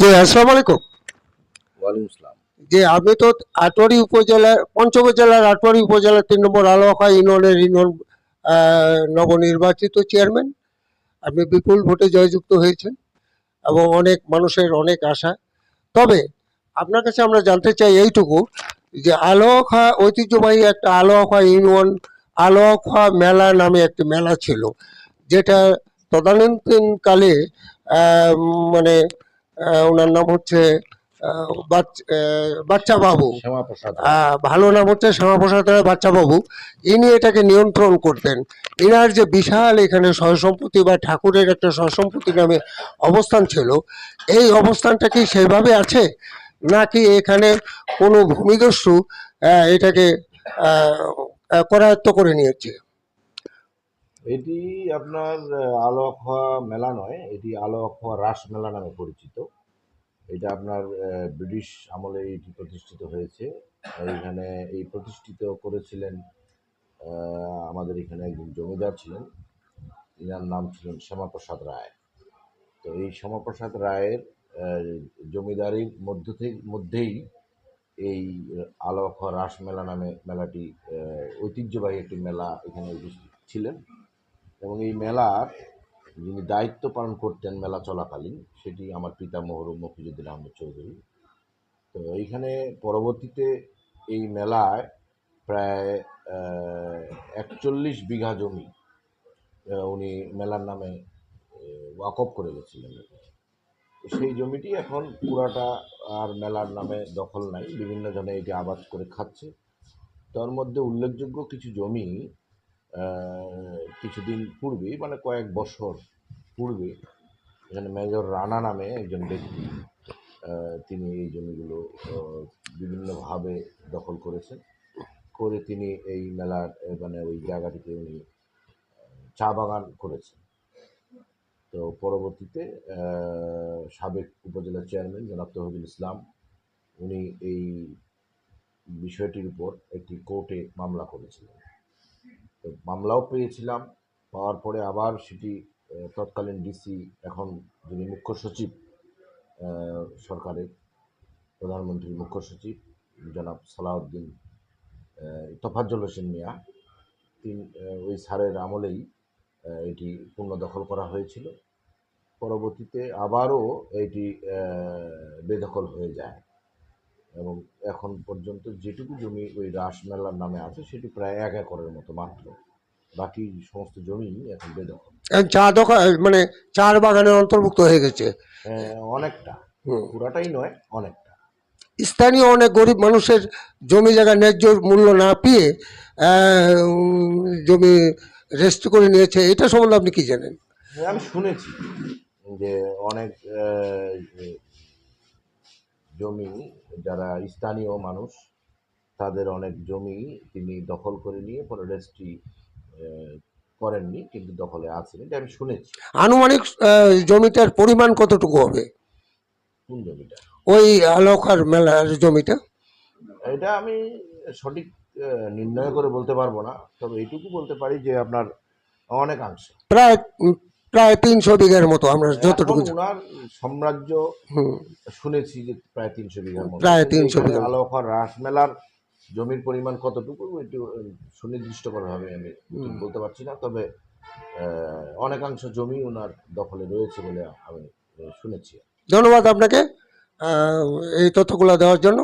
আসসালামু আলাইকুম। ওয়ালাইকুম আসসালাম। যে আপনি তো আটোয়ারি উপজেলার পঞ্চগড় জেলার আটোয়ারি উপজেলার তিন নম্বর আলোহাকা ইউনিয়নের ইউনিয়ন নবনির্বাচিত চেয়ারম্যান। আপনি বিপুল ভোটে জয়যুক্ত হয়েছেন এবং অনেক মানুষের অনেক আশা। তবে আপনার কাছে আমরা জানতে চাই এইটুকু যে আলোহা ঐতিহ্যবাহী একটা আলোহা ইউনিয়ন আলোহা মেলা নামে একটি মেলা ছিল যেটা তদানীন্তনকালে মানে ওনার নাম হচ্ছে বাচ্চা বাবু ভালো নাম হচ্ছে শ্যামাপ্রসাদ রায় বাচ্চা বাবু ইনি এটাকে নিয়ন্ত্রণ করতেন। এনার যে বিশাল এখানে সহসম্পত্তি বা ঠাকুরের একটা সহসম্পত্তি নামে অবস্থান ছিল এই অবস্থানটা কি সেভাবে আছে? নাকি এখানে কোনো ভূমিদস্যু এটাকে করায়ত্ত করে নিয়েছে? এটি আপনার আহ, আলো আখোয়া মেলা নয় এটি আলো হওয়া রাস মেলা নামে পরিচিত। এটা আপনার ব্রিটিশ আমলে এটি প্রতিষ্ঠিত হয়েছে। এইখানে এই প্রতিষ্ঠিত করেছিলেন আমাদের এখানে একজন জমিদার ছিলেন। ইনার নাম ছিলেন শ্যামাপ্রসাদ রায়। তো এই শ্যামাপ্রসাদ রায়ের জমিদারির মধ্য থেকে মধ্যেই এই আলো আখোয়া রাস মেলা নামে মেলাটি ঐতিহ্যবাহী একটি মেলা এখানে ছিলেন। এবং এই মেলার যিনি দায়িত্ব পালন করতেন মেলা চলাকালীন, সেটি আমার পিতা মহরুম মফিজুদ্দিন আহমদ চৌধুরী। তো এইখানে পরবর্তীতে এই মেলায় প্রায় একচল্লিশ বিঘা জমি উনি মেলার নামে ওয়াকফ করে গেছিলেন। সেই জমিটি এখন পুরাটা আর মেলার নামে দখল নাই, বিভিন্ন জনে এটি আবাদ করে খাচ্ছে। তার মধ্যে উল্লেখযোগ্য কিছু জমি কিছুদিন পূর্বে মানে কয়েক বছর পূর্বে, এখানে মেজর রানা নামে একজন ব্যক্তি তিনি এই জমিগুলো বিভিন্নভাবে দখল করেছেন। করে তিনি এই মেলার মানে ওই জায়গাটিতে উনি চা বাগান করেছেন। তো পরবর্তীতে সাবেক উপজেলা চেয়ারম্যান জনাব তহবিল ইসলাম, উনি এই বিষয়টির উপর একটি কোর্টে মামলা করেছিলেন। তো মামলাও পেয়েছিলাম। পাওয়ার পরে আবার সেটি তৎকালীন ডিসি এখন যিনি মুখ্য সচিব সরকারের প্রধানমন্ত্রীর মুখ্য সচিব, জনাব সালাউদ্দিন তফাজ্জল হোসেন মিয়া, তিন ওই সারের আমলেই এটি পুনর্দখল করা হয়েছিল। পরবর্তীতে আবারও এটি বেদখল হয়ে যায়। এবং এখন পর্যন্ত যেটুকু জমি ওই রাসমেলার নামে আছে সেটি প্রায় এক একরের মতো মাত্র। বাকি সমস্ত জমি এখন বেদখল। চা দোকান মানে চার বাগানের অন্তর্ভুক্ত হয়ে গেছে। আহ, অনেকটা। পুরাটাই নয় অনেকটা। স্থানীয় অনেক গরিব মানুষের জমি জায়গা ন্যায্য মূল্য না পেয়ে জমি রেস্ট করে নিয়েছে। এটা সম্বন্ধে আপনি কি জানেন? হ্যাঁ, আমি শুনেছি যে অনেক জমি যারা স্থানীয় মানুষ তাদের অনেক জমি তিনি দখল করে নিয়ে পরে রেজিস্ট্রি করেননি কিন্তু দখলে আছেন। এটা আমি শুনেছি। আনুমানিক জমিটার পরিমাণ কতটুকু হবে? কোন জমিটা? ওই আলোকার মেলার জমিটা? এটা আমি সঠিক নির্ণয় করে বলতে পারব না তবে এইটুকু বলতে পারি যে আপনার অনেকাংশ। প্রায় প্রায় তিনশো বিঘার মতো আমরা যতটুকু ওনার সাম্রাজ্য শুনেছি যে প্রায় তিনশো বিঘার মতো। প্রায় তিনশো 300 বিঘা। আলোকর রাসমেলার জমির পরিমাণ কতটুকু একটু সুনির্দিষ্টভাবে আমি বলতে পারছি না তবে অনেকাংশ জমি ওনার দখলে রয়েছে বলে আমি শুনেছি। ধন্যবাদ আপনাকে এই তথ্যগুলো দেওয়ার জন্য।